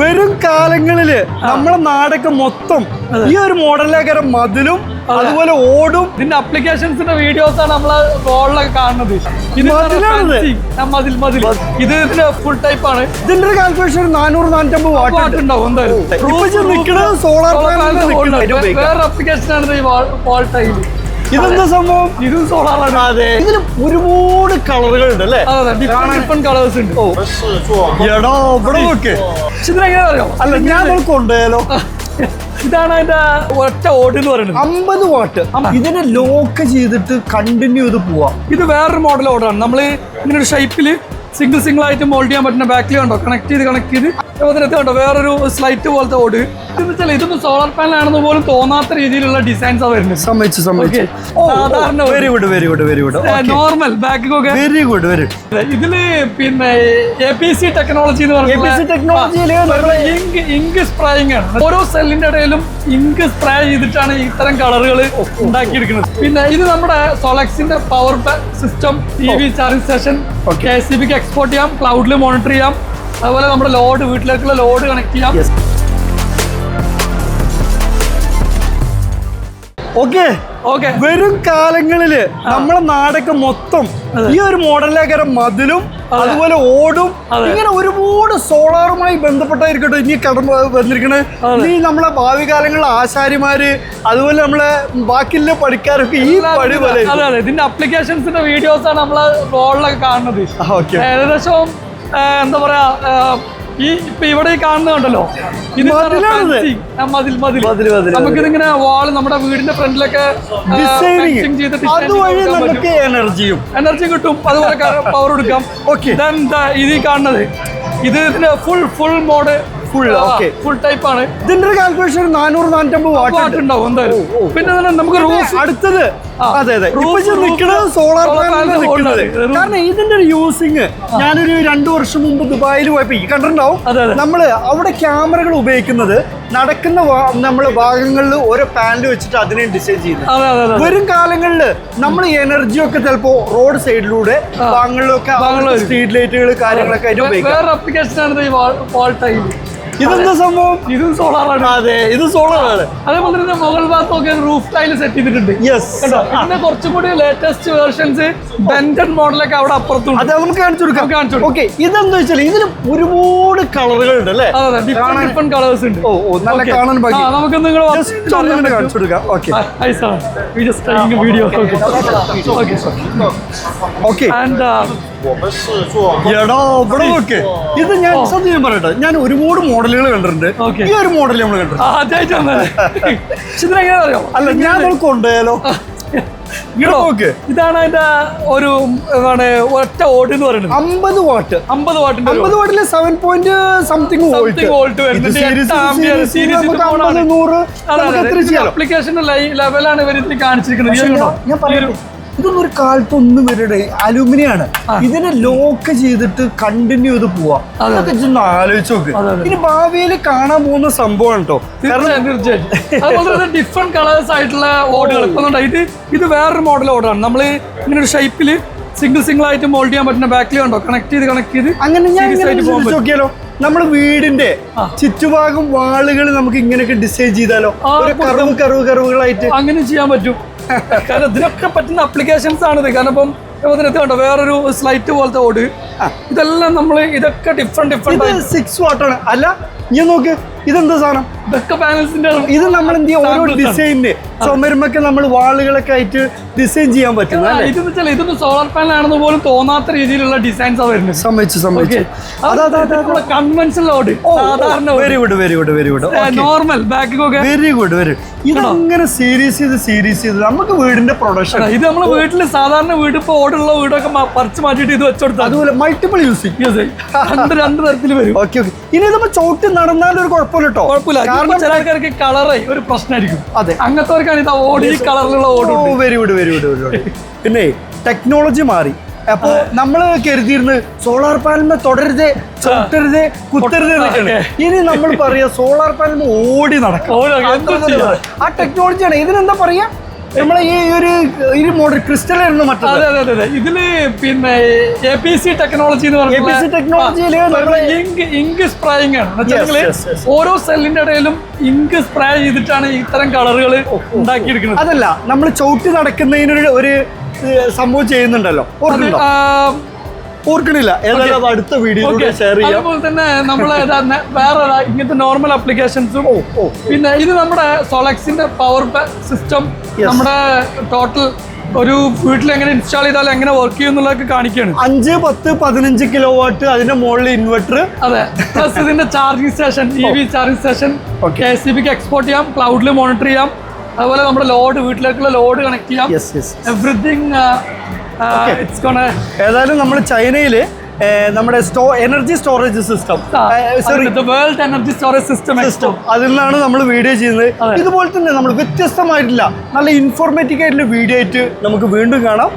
വരും കാലങ്ങളിൽ നമ്മളെ നാടൊക്കെ മൊത്തം ഈ ഒരു മോഡലിലേക്കാര മതിലും അതുപോലെ ഓടും. ഇതിന്റെ അപ്ലിക്കേഷൻസിന്റെ വീഡിയോസ് ആണ് നമ്മളെ ഫോണിലൊക്കെ കാണുന്നത്. ഇത് മതിൽ മതിൽ. ഇതിന്റെ ഫുൾ ടൈപ്പ് ആണ്. ഇതിന്റെ ഒരു കാൽക്കുലേഷൻ നാനൂറ് നാനൂറ്റമ്പത് വാട്ട് ഉണ്ട്. ഉണ്ടാവും എന്തായാലും. സോളാർ. വേറെ അപ്ലിക്കേഷൻ ആണ് ഈ വാൾ ടൈൽ ഇതെന്താ സംഭവം? ഇതും സോളാർ ആണ്. അതെ. ഇതിന് ഒരുപാട് കളറുകൾ ഉണ്ട് അല്ലേ? ഡിഫറെന്റ് കളേഴ്സ് ഉണ്ട്. എടോ ഇവിടെ നോക്ക്. പക്ഷെ ഇതിനെങ്ങനെ അറിയോ? അല്ല ഞാൻ കൊണ്ടുപോയാലോ? ഇതാണ് അതിന്റെ ഒറ്റ ഓട്ട് എന്ന് പറയുന്നത്. അമ്പത് വാട്ട്. ഇതിനെ ലോക്ക് ചെയ്തിട്ട് കണ്ടിന്യൂ ചെയ്ത് പോവാം. ഇത് വേറൊരു മോഡൽ ഓർഡറാണ് നമ്മൾ ഇങ്ങനെ ഒരു ഷേപ്പിൽ സിംഗിൾ സിംഗിൾ ആയിട്ട് മോൾഡ് ചെയ്യാൻ പറ്റുന്ന ബാക്കിൽ കണ്ടോ? കണക്ട് ചെയ്ത് കണക്ട് ചെയ്ത്. കണ്ടോ? വേറൊരു സ്ലൈറ്റ് പോലത്തെ ഓട്. എന്ന് വെച്ചാൽ ഇതൊന്നും സോളാർ പാനൽ ആണെന്ന് പോലും തോന്നാത്ത രീതിയിലുള്ള ഡിസൈൻസ് വരുന്നത്. സമ്മതിച്ചു സമ്മതിച്ചു. Okay. സാധാരണ very good very good very good normal ബാക്കിക്കൊക്കെ very good very ഇതിൽ പിന്നെ എ പി സി ടെക്നോളജി എന്ന് പറയുന്നത് നമ്മൾ ഇങ്ക് ഇങ്ക് സ്പ്രേയിങ് ആണ്. ഓരോ സെല്ലിന്റെ ഇടയിലും ഇങ്ക് സ്പ്രേ ചെയ്തിട്ടാണ് ഇത്തരം കളറുകൾ ഉണ്ടാക്കിയെടുക്കുന്നത്. പിന്നെ ഇത് നമ്മുടെ സോളക്സിന്റെ power system T V charging station K C ബിക്ക് എക്സ്പോർട്ട് ചെയ്യാം ക്ലൗഡിൽ മോണിറ്റർ ചെയ്യാം. അതുപോലെ നമ്മുടെ ലോഡ് വീട്ടിലേക്കുള്ള ലോഡ് കണക്ട് ചെയ്യാം. ഓക്കെ ഓക്കെ വരും കാലങ്ങളിൽ നമ്മളെ നാടൊക്കെ മൊത്തം ഈ ഒരു മോഡലിലേക്കാര മതിലും അതുപോലെ ഓടും. ഇങ്ങനെ ഒരുപാട് സോളാറുമായി ബന്ധപ്പെട്ടായിരിക്കട്ടെ ഇനി കടന്നു വന്നിരിക്കണേ. ഇനി നമ്മളെ ഭാവി കാലങ്ങളിലെ ആശാരിമാര് അതുപോലെ നമ്മളെ ബാക്കിയുള്ള പണിക്കാരൊക്കെ ഈ പണി പോലെ. ഇതിന്റെ അപ്ലിക്കേഷൻസിന്റെ വീഡിയോസ് ആണ് നമ്മളെ റോളിലൊക്കെ കാണുന്നത്. ഏകദേശം എന്താ പറയാ ഈ ഇപ്പൊ ഇവിടെ കാണുന്നുണ്ടല്ലോ ഇത് മതിൽ നമുക്കിതിങ്ങനെ വാൾ നമ്മുടെ വീടിന്റെ ഫ്രണ്ടിലൊക്കെ നമുക്ക് എനർജിയും എനർജി കിട്ടും. അതുപോലെ പവർ കൊടുക്കാം ഓക്കെ ഇത് കാണുന്നത്. ഇത് ഇതിന്റെ full full mode full full type ആണ്. ഇതിന്റെ കാൽക്കുലേഷൻ നാനൂറ് നാനൂറ്റമ്പത് വാട്ട് ഉണ്ടാവും എന്തായാലും. പിന്നെ നമുക്ക് റൂഫ് അടുത്തത്. അതെ അതെ. നിൽക്കുന്നത് സോളാർ panel നിൽക്കുന്നത് കാരണം ഇതിന്റെ ഒരു യൂസിങ് ഞാനൊരു രണ്ടു വർഷം മുമ്പ് ദുബായിൽ പോയപ്പോ ഈ കണ്ടിട്ടുണ്ടാവും. നമ്മൾ അവിടെ ക്യാമറകൾ ഉപയോഗിക്കുന്നത് നടക്കുന്ന നമ്മളെ ഭാഗങ്ങളിൽ ഓരോ പാനൽ വെച്ചിട്ട് അതിനെ ഡിസൈൻ ചെയ്യുന്നത്. വരും കാലങ്ങളിൽ നമ്മൾ എനർജി ഒക്കെ ചിലപ്പോ റോഡ് സൈഡിലൂടെ ഭാഗങ്ങളിലൊക്കെ സ്ട്രീറ്റ് ലൈറ്റുകൾ കാര്യങ്ങളൊക്കെ ആയിട്ട് ഉപയോഗിക്കാം. ഇതെന്താ സംഭവം? ഇതും സോളാർ ആണ് അതെ ഇത് സോളാർ ആണ് അതേപോലെ തന്നെ മുകൾ ഭാഗത്തൊക്കെ റൂഫ് ടൈൽ സെറ്റ് ചെയ്തിട്ടുണ്ട്. യെസ് കണ്ടോ? ഇതിന്റെ കുറച്ചും കൂടി ലേറ്റസ്റ്റ് വേർഷൻസ് ബെൻഡൻ മോഡലൊക്കെ അവിടെ അപ്പുറത്തുണ്ട്. അതെ നമുക്ക് കാണിച്ചു കൊടുക്കാം. നമുക്ക് കാണിച്ചു കൊടുക്കാം. ഓക്കെ ഇതെന്താ വെച്ചാൽ ഇതിന് ഒരുപാട് കളറുകൾ ഉണ്ട് അല്ലേ? അതെ ഡിഫറെന്റ് ഡിഫറെന്റ് കളേഴ്സ് ഉണ്ട്. ഓ നല്ല കാണാൻ ബാക്കി നമുക്ക് നിങ്ങൾ ജസ്റ്റ് കാണിച്ചു കൊടുക്കാം. Okay video okay okay and എടോ ഇവിടെ നോക്ക്. ഇത് ഞാൻ സത്യം സത്യം പറയട്ടെ. ഞാൻ ഒരുപാട് മോഡലുകൾ കണ്ടിട്ടുണ്ട്. ഈ ഒരു മോഡൽ നമ്മൾ കണ്ടിട്ടുണ്ട്. അല്ല ഞാൻ കൊണ്ടുപോയാലോ? ഇതാണ് അതിന്റെ ഒരു എന്താണ് ഒറ്റ ഓട് എന്ന് പറയുന്നത്. അമ്പത് വാട്ട് അമ്പത് വാട്ടിന്റെ അമ്പത് വാട്ടിൽ സെവൻ പോയിന്റ് സംതിങ് വോൾട്ട്. വരുന്നുണ്ട്. എട്ട് ampere ഇത് phone ആണ്. നൂറ് നമുക്ക് എത്ര ചെയ്യാലോ? അപ്ലിക്കേഷൻ ലെവലാണ് ഇവർ കാണിച്ചിരിക്കുന്നത്. ഞാൻ- കണ്ടോ? ഇതൊന്നും ഒരു കാൽപ്പൊന്നും വരുടെ അലുമിനിയം ആണ് ഇതിനെ ലോക്ക് ചെയ്തിട്ട് കണ്ടിന്യൂ ചെയ്ത് പോവാം. അതൊക്കെ ഒന്ന് ആലോചിച്ച് നോക്ക്. ഇനി ഭാവിയിൽ കാണാൻ പോകുന്ന സംഭവം കേട്ടോ തീർച്ചയായും തീർച്ചയായും. അതുപോലെ തന്നെ ഡിഫറെന്റ് കളേഴ്സ് ആയിട്ടുള്ള ഓടുകൾ. ഇപ്പൊ ഇത് വേറൊരു മോഡൽ ഓർഡറാണ് നമ്മൾ ഇങ്ങനെ ഒരു ഷേപ്പിൽ സിംഗിൾ സിംഗിൾ ആയിട്ട് മോൾഡ് ചെയ്യാൻ പറ്റുന്ന ബാക്കിൽ കണ്ടോ? കണക്ട് ചെയ്ത് കണക്ട് ചെയ്ത് അങ്ങനെ ഞാൻ നോക്കിയാലോ നമ്മുടെ വീടിന്റെ. ചുറ്റുഭാഗം വാളുകൾ നമുക്ക് ഇങ്ങനെയൊക്കെ ഡിസൈൻ ചെയ്താലോ? കറവ് കറവ് കറവുകളായിട്ട്. അങ്ങനെ ചെയ്യാൻ പറ്റും. കാരണം ഇതിനൊക്കെ പറ്റുന്ന അപ്ലിക്കേഷൻസ് ആണിത്. കാരണം ഇപ്പം ഇതിനകത്ത് കണ്ടോ വേറൊരു സ്ലൈറ്റ് പോലത്തെ ഓട്. ഇതെല്ലാം നമ്മൾ ഇതൊക്കെ ഡിഫറെന്റ് ഡിഫറെന്റ് സിക്സ് വാട്ടാണ് അല്ല നീ നോക്ക് ഇതെന്താ സാധനം? ഇതൊക്കെ പാനൽസിന്റെ ഇത് നമ്മൾ എന്ത് ചെയ്യും? ഓരോ ഡിസൈനിന്റെ ചുമരുമൊക്കെ നമ്മൾ വാളുകളൊക്കെ ആയിട്ട് ഡിസൈൻ ചെയ്യാൻ പറ്റും ഇതെന്ന് വെച്ചാൽ ഇതൊന്നും സോളാർ പാനൽ ആണെന്ന് പോലും തോന്നാത്ത രീതിയിലുള്ള ഡിസൈൻസ് വരുന്നത്. അതാ അതാ കൺവെൻഷണൽ ഓട് സാധാരണ very good very good very good normal very good very ഇതങ്ങനെ സീരീസ് ചെയ്ത് സീരീസ് ചെയ്ത് നമുക്ക് വീടിന്റെ പ്രൊഡക്ഷൻ ഇത് നമ്മൾ വീട്ടിൽ സാധാരണ വീട് ഇപ്പൊ ഓടുള്ള വീടൊക്കെ പറിച്ചു മാറ്റിട്ട് മാറ്റിയിട്ട് ഇത് വെച്ചെടുത്താൽ അതുപോലെ മൾട്ടിപ്പിൾ യൂസിങ് രണ്ട് രണ്ട് തരത്തിൽ വരും. ഓക്കെ ഓക്കെ ഇനി നമ്മൾ ചോട്ടി നടന്നാലും ഒരു കുഴപ്പമില്ല കേട്ടോ. കുഴപ്പമില്ല. കാരണം ചില ആൾക്കാർക്ക് കളറേ ഒരു പ്രശ്നമായിരിക്കും അതെ. അങ്ങനത്തെവർക്കാണ് ഇത് ഓട് കളറിലുള്ള ഓട് വെരി ഗുഡ് വെരി ഗുഡ് പിന്നെ ടെക്നോളജി മാറി. അപ്പോ നമ്മൾ കരുതിയിരുന്ന് സോളാർ പാനലിന് തുടരുതേ ചവിട്ടരുതേ കുത്തരുതേ എന്നൊക്കെയാണ്. ഇനി നമ്മൾ പറയാ സോളാർ പാനലിന് ഓടി നടക്കും. ആ ടെക്നോളജിയാണ് ഇതിനെന്താ പറയാ? നമ്മളെ ഈ ഒരു ഒരു മോഡൽ ക്രിസ്റ്റൽ ആയിരുന്നു മറ്റേ അതെ അതെ അതെ ഇതിൽ പിന്നെ എ പി സി ടെക്നോളജി എന്ന് പറഞ്ഞാൽ A P C ink ink spraying ആണ്. ഓരോ സെല്ലിന്റെ ഇടയിലും ഇങ്ക് സ്പ്രേ ചെയ്തിട്ടാണ് ഇത്തരം കളറുകൾ ഉണ്ടാക്കിയെടുക്കുന്നത്. അതല്ല നമ്മൾ ചവിട്ടി നടക്കുന്നതിനൊരു ഒരു സംഭവം ചെയ്യുന്നുണ്ടല്ലോ. ഓർക്കണില്ല. ഏതായാലും അത് അടുത്ത വീഡിയോ ഷെയർ ചെയ്യാം. അതുപോലെ തന്നെ നമ്മൾ വേറെ ഇങ്ങനത്തെ നോർമൽ അപ്ലിക്കേഷൻസും ഓ പിന്നെ ഇത് നമ്മുടെ സോളക്സിന്റെ പവർ സിസ്റ്റം. നമ്മുടെ ടോട്ടൽ ഒരു വീട്ടിൽ എങ്ങനെ ഇൻസ്റ്റാൾ ചെയ്താൽ എങ്ങനെ വർക്ക് ചെയ്യും എന്നുള്ളതൊക്കെ കാണിക്കുകയാണ് അഞ്ച് പത്ത് പതിനഞ്ച് കിലോ വാട്ട് അതിന്റെ മുകളിൽ ഇൻവെർട്ടർ അതെ. പ്ലസ് ഇതിന്റെ charging station E V charging station K S C ബിക്ക് എക്സ്പോർട്ട് ചെയ്യാം ക്ലൗഡിൽ മോണിറ്റർ ചെയ്യാം. അതുപോലെ നമ്മുടെ ലോഡ് വീട്ടിലേക്കുള്ള ലോഡ് കണക്ട് ചെയ്യാം. എവറിഥിങ് ഇറ്റ്സ് ഏതായാലും നമ്മൾ ചൈനയിൽ നമ്മുടെ സ്റ്റോ energy storage system sorry world energy storage system system അതിൽ നിന്നാണ് നമ്മൾ വീഡിയോ ചെയ്യുന്നത്. ഇതുപോലെ തന്നെ നമ്മൾ വ്യത്യസ്തമായിട്ടില്ല നല്ല ഇൻഫോർമേറ്റീവ് ആയിട്ടുള്ള വീഡിയോ ആയിട്ട് നമുക്ക് വീണ്ടും കാണാം.